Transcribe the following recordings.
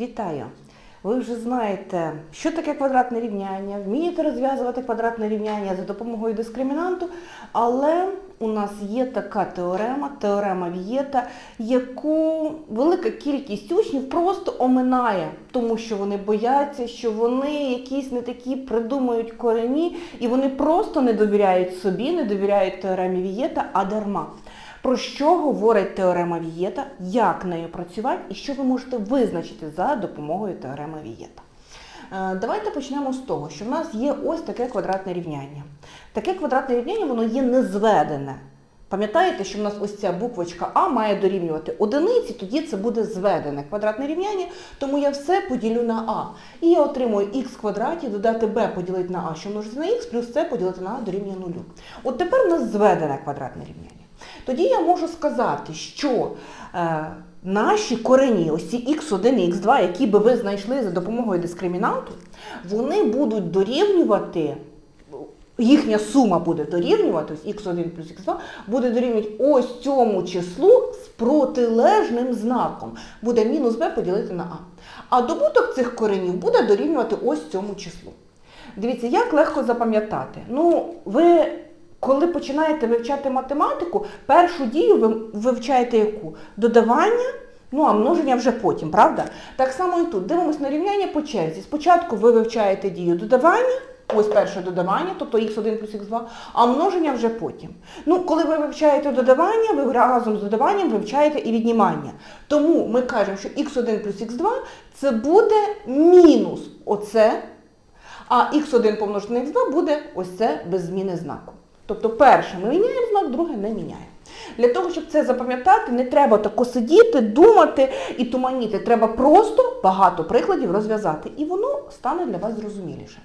Вітаю! Ви вже знаєте, що таке квадратне рівняння, вмієте розв'язувати квадратне рівняння за допомогою дискримінанту, але у нас є така теорема, теорема Вієта, яку велика кількість учнів просто оминає, тому що вони бояться, що вони якісь не такі придумують корені, і вони просто не довіряють собі, не довіряють теоремі Вієта, а дарма. Про що говорить теорема Вієта, як нею працювати і що ви можете визначити за допомогою теореми Вієта. Е, Давайте почнемо з того, що в нас є ось таке квадратне рівняння. Таке квадратне рівняння воно є незведене. Пам'ятаєте, що в нас ось ця буквочка А має дорівнювати одиниці, тоді це буде зведене квадратне рівняння, тому я все поділю на А. І я отримую х в квадраті, додати b поділити на А, що множиться на х, плюс це поділити на А дорівнює нулю. От тепер у нас зведене квадратне рівняння. Тоді я можу сказати, що е, наші корені, ось ці х1 і х2, які би ви знайшли за допомогою дискримінанту, вони будуть дорівнювати, їхня сума буде дорівнювати, ось х1 плюс х2, буде дорівнювати ось цьому числу з протилежним знаком. Буде мінус b поділити на а. А добуток цих коренів буде дорівнювати ось цьому числу. Дивіться, як легко запам'ятати. Ну, ви коли починаєте вивчати математику, першу дію ви вивчаєте яку? Додавання, ну а множення вже потім, правда? Так само і тут. Дивимось на рівняння по черзі. Спочатку ви вивчаєте дію додавання, ось перше додавання, тобто х1 плюс х2, а множення вже потім. Ну, коли ви вивчаєте додавання, ви разом з додаванням вивчаєте і віднімання. Тому ми кажемо, що х1 плюс х2 це буде мінус оце, а х1 помножити на х2 буде ось це без зміни знаку. Тобто перше ми міняємо знак, друге не міняємо. Для того, щоб це запам'ятати, не треба тако сидіти, думати і туманіти. Треба просто багато прикладів розв'язати, і воно стане для вас зрозуміліше.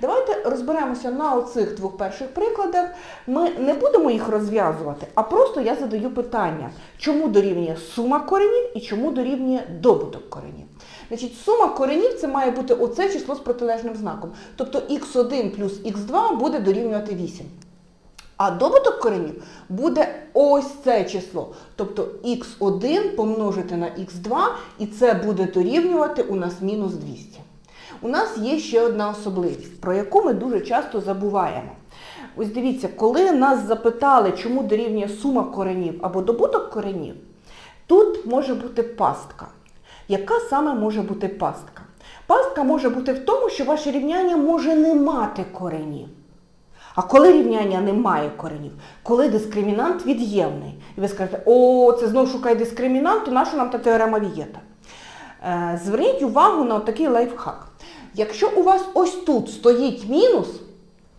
Давайте розберемося на оцих двох перших прикладах. Ми не будемо їх розв'язувати, а просто я задаю питання, чому дорівнює сума коренів і чому дорівнює добуток коренів. Значить, сума коренів це має бути оце число з протилежним знаком. Тобто х1 плюс х2 буде дорівнювати 8. А добуток коренів буде ось це число. Тобто х1 помножити на х2, і це буде дорівнювати у нас мінус 200. У нас є ще одна особливість, про яку ми дуже часто забуваємо. Ось дивіться, коли нас запитали, чому дорівнює сума коренів або добуток коренів, тут може бути пастка. Яка саме може бути пастка? Пастка може бути в тому, що ваше рівняння може не мати коренів. А коли рівняння не має коренів, коли дискримінант від'ємний, і ви скажете, о, це знову шукає дискримінант, то наша нам та теорема Вієта? Е, зверніть увагу на такий лайфхак. Якщо у вас ось тут стоїть мінус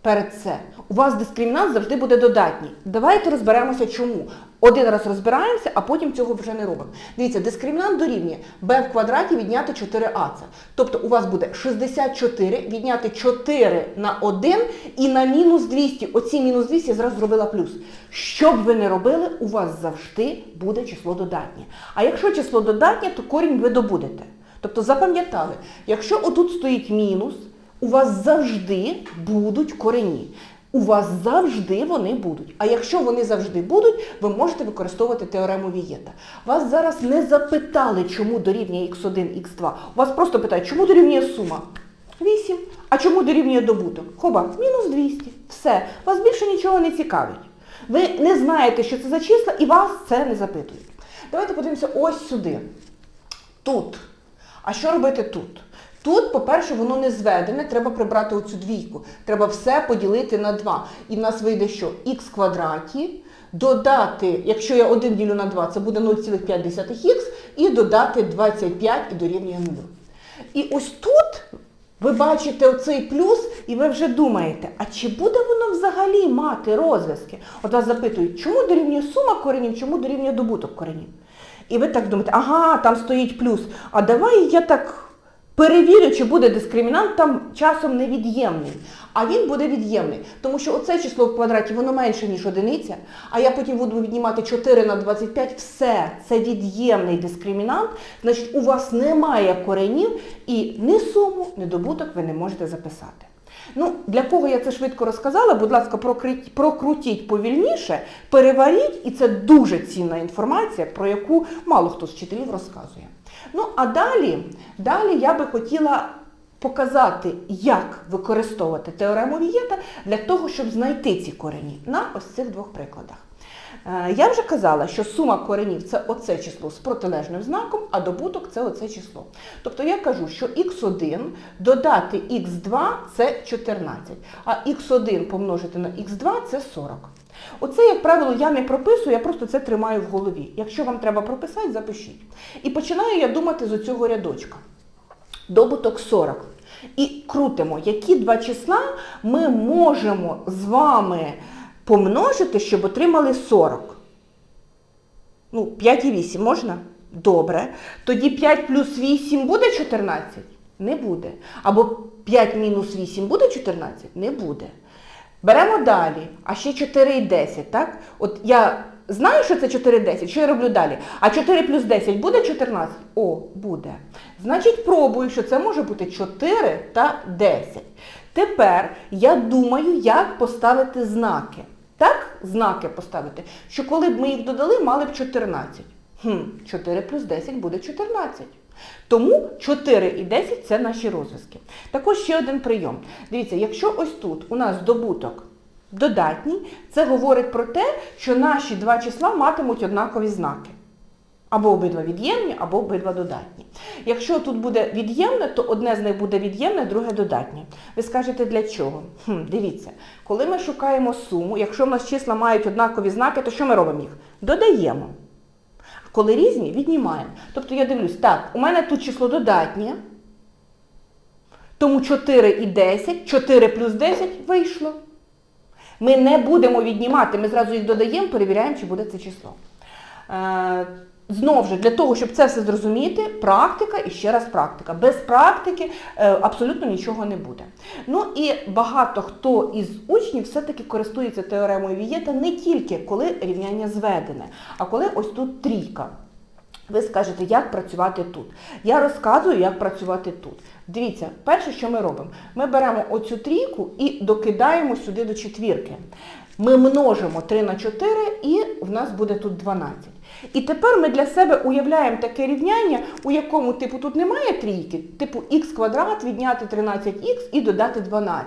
перед це, у вас дискримінант завжди буде додатній. Давайте розберемося чому. Один раз розбираємося, а потім цього вже не робимо. Дивіться, дискримінант дорівнює b в квадраті відняти 4ac. Тобто у вас буде 64 відняти 4 на 1 і на мінус 200. Оці мінус 200 я зразу зробила плюс. Що б ви не робили, у вас завжди буде число додатнє. А якщо число додатнє, то корінь ви добудете. Тобто запам'ятали, якщо отут стоїть мінус, у вас завжди будуть корені. У вас завжди вони будуть. А якщо вони завжди будуть, ви можете використовувати теорему Вієта. Вас зараз не запитали, чому дорівнює x1, x2. У вас просто питають, чому дорівнює сума? 8. А чому дорівнює добуток? Хоба, мінус 200. Все. Вас більше нічого не цікавить. Ви не знаєте, що це за числа, і вас це не запитують. Давайте подивимося ось сюди. Тут. А що робити тут? Тут, по-перше, воно не зведене, треба прибрати оцю двійку. Треба все поділити на 2. І в нас вийде що? х квадраті, додати, якщо я 1 ділю на 2, це буде 0,5х, і додати 25 і дорівнює 0. І ось тут ви бачите оцей плюс, і ви вже думаєте, а чи буде воно взагалі мати розв'язки? От вас запитують, чому дорівнює сума коренів, чому дорівнює добуток коренів? І ви так думаєте, ага, там стоїть плюс. А давай я так перевірю, чи буде дискримінант там часом невід'ємний. А він буде від'ємний. Тому що оце число в квадраті, воно менше, ніж одиниця, а я потім буду віднімати 4 на 25, все, це від'ємний дискримінант, значить у вас немає коренів і ні суму, ні добуток ви не можете записати. Ну, для кого я це швидко розказала, будь ласка, прокрутіть повільніше, переваріть, і це дуже цінна інформація, про яку мало хто з вчителів розказує. Ну, а далі Далі я би хотіла показати, як використовувати теорему Вієта для того, щоб знайти ці корені на ось цих двох прикладах. Е, Я вже казала, що сума коренів це оце число з протилежним знаком, а добуток це оце число. Тобто я кажу, що х1 додати х2 це 14, а х1 помножити на х2 це 40. Оце, як правило, я не прописую, я просто це тримаю в голові. Якщо вам треба прописати, запишіть. І починаю я думати з оцього рядочка. Добуток 40. І крутимо, які два числа ми можемо з вами помножити, щоб отримали 40. Ну, 5 і 8 можна? Добре. Тоді 5 плюс 8 буде 14? Не буде. Або 5 мінус 8 буде 14? Не буде. Беремо далі, а ще 4 і 10, так? От я знаю, що це 4 і 10, що я роблю далі? А 4 плюс 10 буде 14? О, буде. Значить, пробую, що це може бути 4 та 10. Тепер я думаю, як поставити знаки. Так, знаки поставити, що коли б ми їх додали, мали б 14. Хм, 4 плюс 10 буде 14. Тому 4 і 10 це наші розв'язки. Також ще один прийом. Дивіться, якщо ось тут у нас добуток додатній, це говорить про те, що наші два числа матимуть однакові знаки. Або обидва від'ємні, або обидва додатні. Якщо тут буде від'ємне, то одне з них буде від'ємне, друге додатнє. Ви скажете для чого? Хм, дивіться, коли ми шукаємо суму, якщо в нас числа мають однакові знаки, то що ми робимо їх? Додаємо. Коли різні, віднімаємо. Тобто я дивлюсь, так, у мене тут число додатнє, тому 4 і 10, 4 плюс 10 вийшло. Ми не будемо віднімати, ми зразу їх додаємо, перевіряємо, чи буде це число. Знову ж, для того, щоб це все зрозуміти, практика і ще раз практика. Без практики е, абсолютно нічого не буде. Ну і багато хто із учнів все-таки користується теоремою Вієта не тільки коли рівняння зведене, а коли ось тут трійка. Ви скажете, як працювати тут. Я розказую, як працювати тут. Дивіться, перше, що ми робимо, ми беремо оцю трійку і докидаємо сюди до четвірки. Ми множимо 3 на 4 і в нас буде тут 12. І тепер ми для себе уявляємо таке рівняння, у якому типу тут немає трійки, типу х квадрат відняти 13х і додати 12.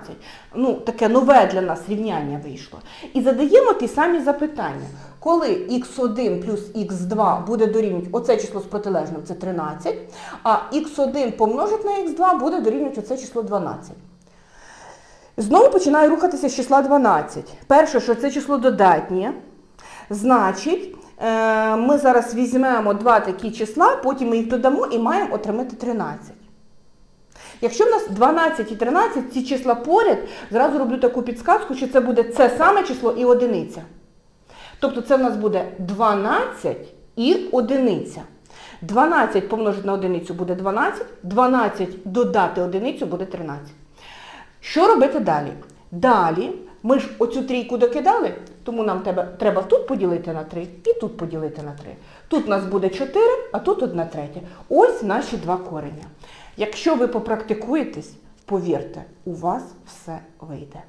Ну, таке нове для нас рівняння вийшло. І задаємо ті самі запитання. Коли х1 плюс х2 буде дорівнювати, оце число з протилежним це 13, а х1 помножити на х2 буде дорівнювати оце число 12. Знову починаю рухатися з числа 12. Перше, що це число додатнє, значить, ми зараз візьмемо два такі числа, потім ми їх додамо і маємо отримати 13. Якщо в нас 12 і 13, ці числа поряд, зразу роблю таку підсказку, що це буде це саме число і одиниця. Тобто це в нас буде 12 і одиниця. 12 помножити на одиницю буде 12, 12 додати одиницю буде 13. Що робити далі? Далі ми ж оцю трійку докидали, тому нам треба, тут поділити на 3 і тут поділити на 3. Тут у нас буде 4, а тут 1 третя. Ось наші два корення. Якщо ви попрактикуєтесь, повірте, у вас все вийде.